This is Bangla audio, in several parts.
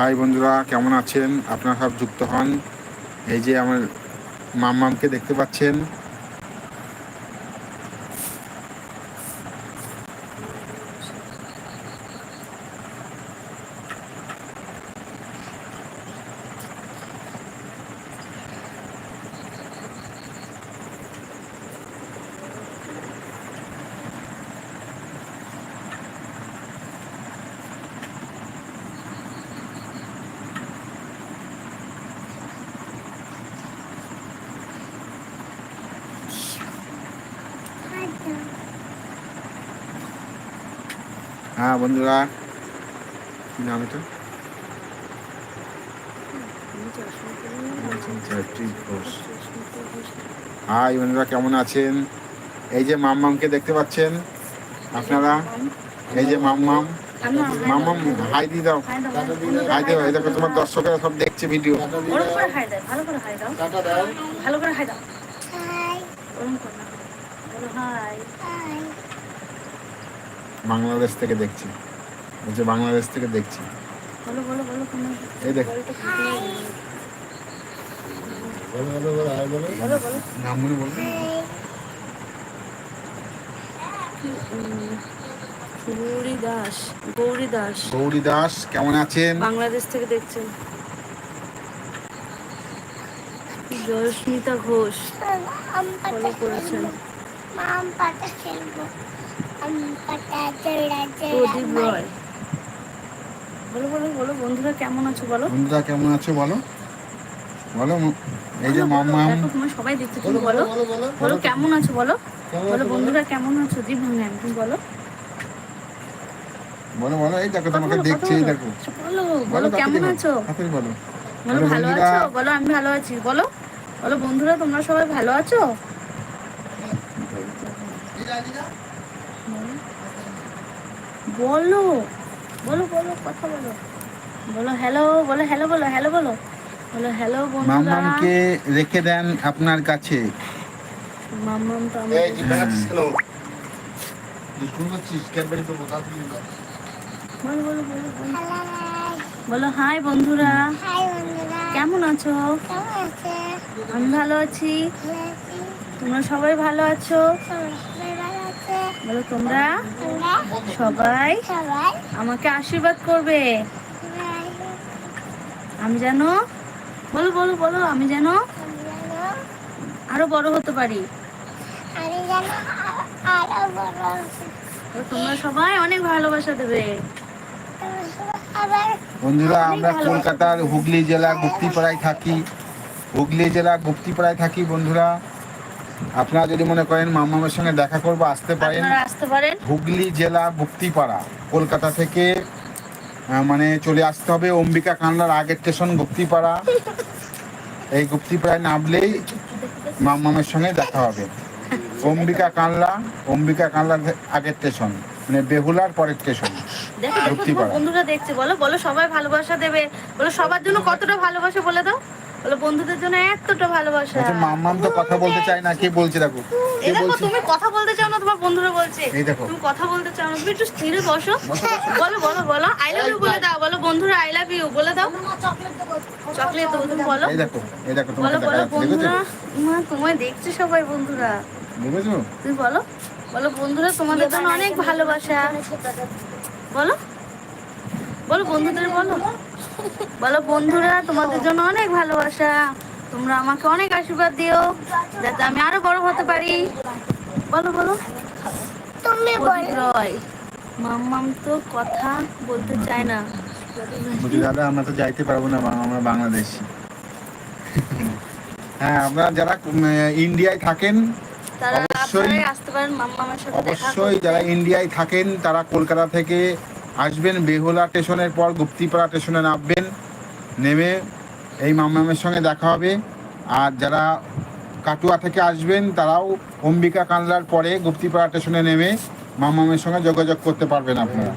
হাই বন্ধুরা কেমন আছেন? আপনারা সব যুক্ত হন। এই যে আমার মাম্মামকে দেখতে পাচ্ছেন। হ্যাঁ বন্ধুরা। কি নাম এটা? হাই বন্ধুরা কেমন আছেন? এই যে মাম্মামকে দেখতে পাচ্ছেন আপনারা? এই যে মাম্মাম। মাম্মাম হাই দিয়ে দাও। হাই দাও। এই দেখো তোমার দর্শকেরা সব দেখছে ভিডিও ওরম করে হাই দাও ভালো করে হাই দাও। দাও ভালো করে হাই দাও। বাংলাদেশ থেকে দেখছি। বলছে বাংলাদেশ থেকে দেখছি। বলো বলো বলো কোনো এই দেখ। বলবে গৌরী দাস গৌরী দাস গৌরী দাস কেমন আছেন? বাংলাদেশ থেকে দেখছেন। জয়স্মিতা ঘোষ। ফলো করেছেন। আম পাতা খেলব আম পাতা জোড়া জোড়া বলো বলো বলো বন্ধুরা কেমন আছো বলো বন্ধুরা কেমন আছো বলো বলো এই যে তোমার সবাই দেখছে তুমি বলো বলো কেমন আছো বলো বলো বন্ধুরা কেমন আছো ভাঙেন তুমি বলো বলো বলো এই দেখো তোমাকে দেখছে এই দেখো বলো বলো কেমন আছো তাড়াতাড়ি বলো বলো ভালো আছো বলো আমি ভালো আছি বলো বলো বন্ধুরা তোমরা সবাই ভালো আছো বলো বলো বলো কথা বলো। বলো হ্যালো বলো হ্যালো বলো হ্যালো বলো। বলো হ্যালো বন্ধুরা। মাম্মামকে রেখে দেন আপনার কাছে। মাম্মাম তো এই দুষ্টুমি করছিস ক্যাডবেরি তো বলো বলো বলো বলো। হাই বন্ধুরা। হাই বন্ধুরা। কেমন আছো? কেমন আছে? আমি ভালো আছি। তোমরা সবাই ভালো আছো? সবাই ভালো আছে বলো তোমরা? সবাই আমাকে আশীর্বাদ করবে। আমি যেন বলো বলো বলো আমি যেন আরও বড় হতে পারি। তোমরা সবাই অনেক ভালোবাসা দেবে। বন্ধুরা আমরা কলকাতার হুগলি জেলা গুপ্তিপাড়ায় থাকি। হুগলি জেলা গুপ্তিপাড়ায় থাকি বন্ধুরা। আপনারা যদি মনে করেন মামামের সঙ্গে দেখা করব আসতে পারেন। আপনারা আসতে পারেন। হুগলি জেলা গুপ্তিপাড়া কলকাতা থেকে আহ, মানে চলে আসতে হবে অম্বিকা কান্লার আগের স্টেশন গুপ্তিপাড়া। এই গুপ্তিপাড়ায় নামলেই মামামের সঙ্গে দেখা হবে। অম্বিকা কানলা অম্বিকা কানলার আগের স্টেশন মানে বেহুলার পরের স্টেশন দেখো তোমার। বন্ধুরা দেখছে বলো বলো সবাই ভালোবাসা দেবে। বলো সবার জন্য কতটা ভালোবাসা বলে দাও। বলো বন্ধুদের জন্য এতটা ভালোবাসা। আচ্ছা মাম্মাম তো কথা বলতে চায় না কে বলছে দেখো? এই দেখো তুমি কথা বলতে চাও না তোমার বন্ধুরা বলছে। এই দেখো। তুমি কথা বলতে চাও না তুমি একটু স্থিরে বসো। বলো বলো বলো আই লাভ ইউ বলে দাও বলো বন্ধুরা আই লাভ ইউ বলে দাও। চকলেট দেবো তুমি বলো। এই দেখো এই দেখো তোমাকে বলো বলো বন্ধুরা। মা তোমায় দেখছে সবাই বন্ধুরা। দেখেছ? তুমি বলো বলো বন্ধুরা তোমাদের জন্য অনেক ভালোবাসা। বলো বলো বন্ধুদের বলো। বলো বন্ধুরা তোমাদের জন্য অনেক ভালোবাসা। তোমরা আমাকে অনেক আশীর্বাদ দিও যাতে আমি আরও বড় হতে পারি। বলো বলো। তুমি রয় মাম্মাম তো কথা বলতে চায় না। বলছি দাদা আমরা তো যাইতে পারব না আমরা বাংলাদেশি। হ্যাঁ আপনারা যারা ইন্ডিয়ায় থাকেন অবশ্যই যারা ইন্ডিয়ায় থাকেন তারা কলকাতা থেকে আসবেন বেহুলা স্টেশনের পর গুপ্তিপাড়া স্টেশনে নামবেন নেমে এই মামামের সঙ্গে দেখা হবে। আর যারা কাটুয়া থেকে আসবেন তারাও অম্বিকা কানলার পরে গুপ্তিপাড়া স্টেশনে নেমে মামামের সঙ্গে যোগাযোগ করতে পারবেন আপনারা।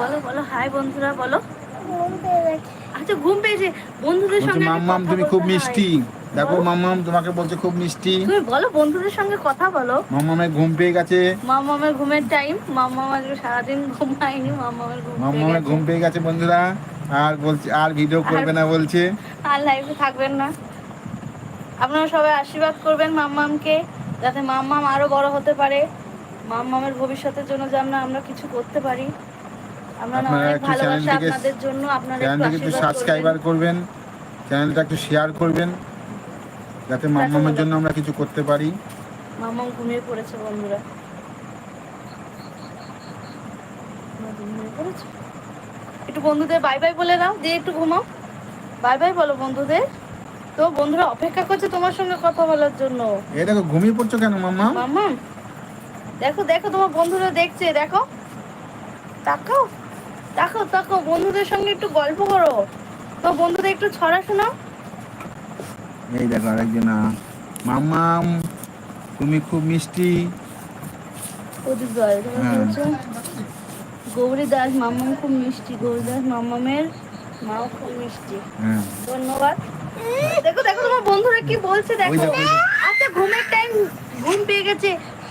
বলো বলো হাই বন্ধুরা বলো আচ্ছা ঘুম পেয়েছে। বন্ধুদের সঙ্গে মাম্মাম তুমি খুব মিষ্টি। দেখো মাম্মাম তোমাকে বলছে খুব মিষ্টি। তুমি বলো বন্ধুদের সঙ্গে কথা বলো। মাম্মামের ঘুম পেয়ে গেছে। মামামের ঘুমের টাইম মামাম আজকে সারাদিন ঘুমায়নি মামামের ঘুম গেছে। ঘুম পেয়ে গেছে বন্ধুরা। আর বলছে আর ভিডিও করবে না বলছে। আর লাইফে থাকবেন না। আপনারা সবাই আশীর্বাদ করবেন মাম্মামকে যাতে মাম্মাম আরও বড় হতে পারে। মাম্মামের ভবিষ্যতের জন্য যেন আমরা কিছু করতে পারি। আমরা আপনারা অনেক ভালোবাসা আপনাদের জন্য আপনারা একটু সাবস্ক্রাইবার করবেন। চ্যানেলটা একটু শেয়ার করবেন। যাতে মাম্মামের জন্য আমরা কিছু করতে পারি। মাম্মাম ঘুমিয়ে পড়েছে বন্ধুরা। একটু বন্ধুদের বাই বাই বলে দাও দিয়ে একটু ঘুমাও। বাই বাই বলো বন্ধুদের। তো বন্ধুরা অপেক্ষা করছে তোমার সঙ্গে কথা বলার জন্য। এ দেখো ঘুমিয়ে পড়ছো কেন মাম্মা মাম্মা দেখো দেখো তোমার বন্ধুরা দেখছে দেখো। তাকাও দেখো তাকাও বন্ধুদের সঙ্গে একটু গল্প করো। তো বন্ধুদের একটু ছড়া শোনাও। এই দেখো আরেকজন মাম্মাম তুমি খুব মিষ্টি। প্রদীপ দয়াল তুমি। বলছো? গৌরী দাস মাম্মাম খুব মিষ্টি গৌরী দাস মাম্মামের মাও খুব মিষ্টি। ধন্যবাদ। দেখো দেখো তোমার বন্ধুরা কি বলছে দেখো ওই দেখো, ওই দেখো। আচ্ছা ঘুমের টাইম ঘুম পেয়ে গেছে।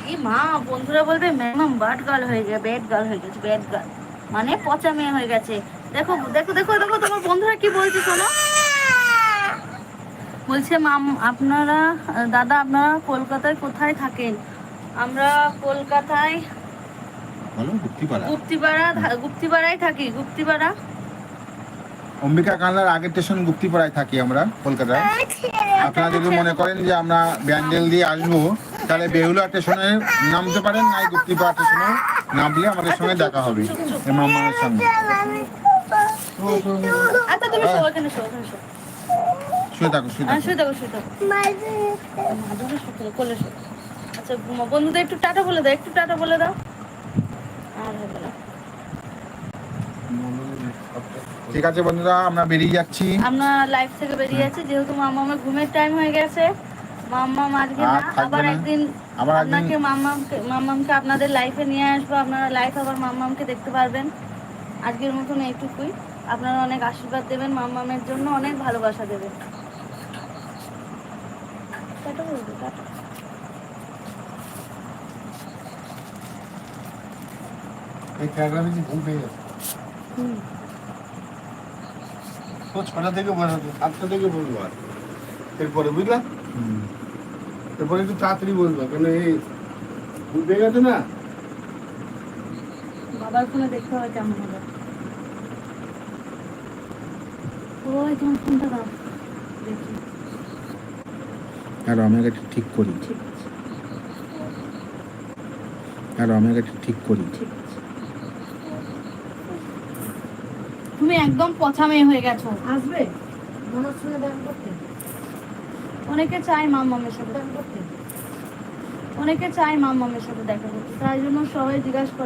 এই মা বন্ধুরা বলবে ম্যাম বাট গার্ল হয়ে গেছে ব্যাড গার্ল হয়ে গেছে ব্যাড গার্ল মানে পচা মেয়ে হয়ে গেছে। দেখো দেখো দেখো দেখো তোমার বন্ধুরা কি বলছে শোনো। বলছে মাম আপনারা দাদা আপনারা কলকাতায় কোথায় থাকেন? আমরা কলকাতায় গুপ্তিপাড়া। গুপ্তিপাড়া গুপ্তিপাড়ায় থাকি গুপ্তিপাড়া। অম্বিকা কানলার আগের স্টেশন গুপ্তিপাড়ায় থাকি আমরা কলকাতায়। আপনারা যদি মনে করেন যে আমরা ব্যান্ডেল দিয়ে আসব তাহলে বেহুলা স্টেশনে নামতে পারেন নাই গুপ্তিপাড়া স্টেশনে নামলে আমাদের সঙ্গে দেখা হবে মামার সঙ্গে। আচ্ছা তুমি শো এখানে শো এখানে শো। শুয়ে থাকো শুয়ে হ্যাঁ থাকো। শুয়ে থাকো শুয়ে থাকো। মাদুরে কোলে আচ্ছা বন্ধুদের একটু টাটা বলে দাও একটু টাটা বলে দাও। আর হবে না। ঠিক আছে বন্ধুরা আমরা বেরিয়ে যাচ্ছি। আমরা থেকে বেরিয়ে যাচ্ছি যেহেতু মামা আমার ঘুমের টাইম হয়ে গেছে। মাম্মা আজকে না আবার একদিন আবার একদিন- আপনাকে মাম্মামকে মাম্মামকে আপনাদের লাইফে নিয়ে আসব। আপনারা লাইফ আবার মাম্মামকে দেখতে পারবেন। আজকের মতন এইটুকুই। আপনারা অনেক আশীর্বাদ দেবেন মাম্মামের জন্য অনেক ভালোবাসা দেবেন। টাটা দাও, টাটা। এই ক্যামেরা বেশি ঘুম পেয়ে গেছে? হুম। ও ছটা থেকে বলব সাতটা থেকে বলব আর এরপরে বুঝলা? এরপরে একটু তাড়াতাড়ি বলব কেন এই ঘুম পেয়ে গেছে না? বাবার ফোনে দেখতে হবে কেমন হবে। ওই তোমার ফোনটা দাও দেখি। আর আগে ঠিক করি। আর আগে ঠিক করি। তুমি একদম পচা মেয়ে হয়ে গেছো। আসবে? মনোজ সঙ্গে ব্যায়াম করতে? অনেকে চায় মামামের সাথে। ব্যায়াম করতে? অনেকে চায় মামামের সাথে দেখা করতে। তাই জন্য সবাই জিজ্ঞাসা করে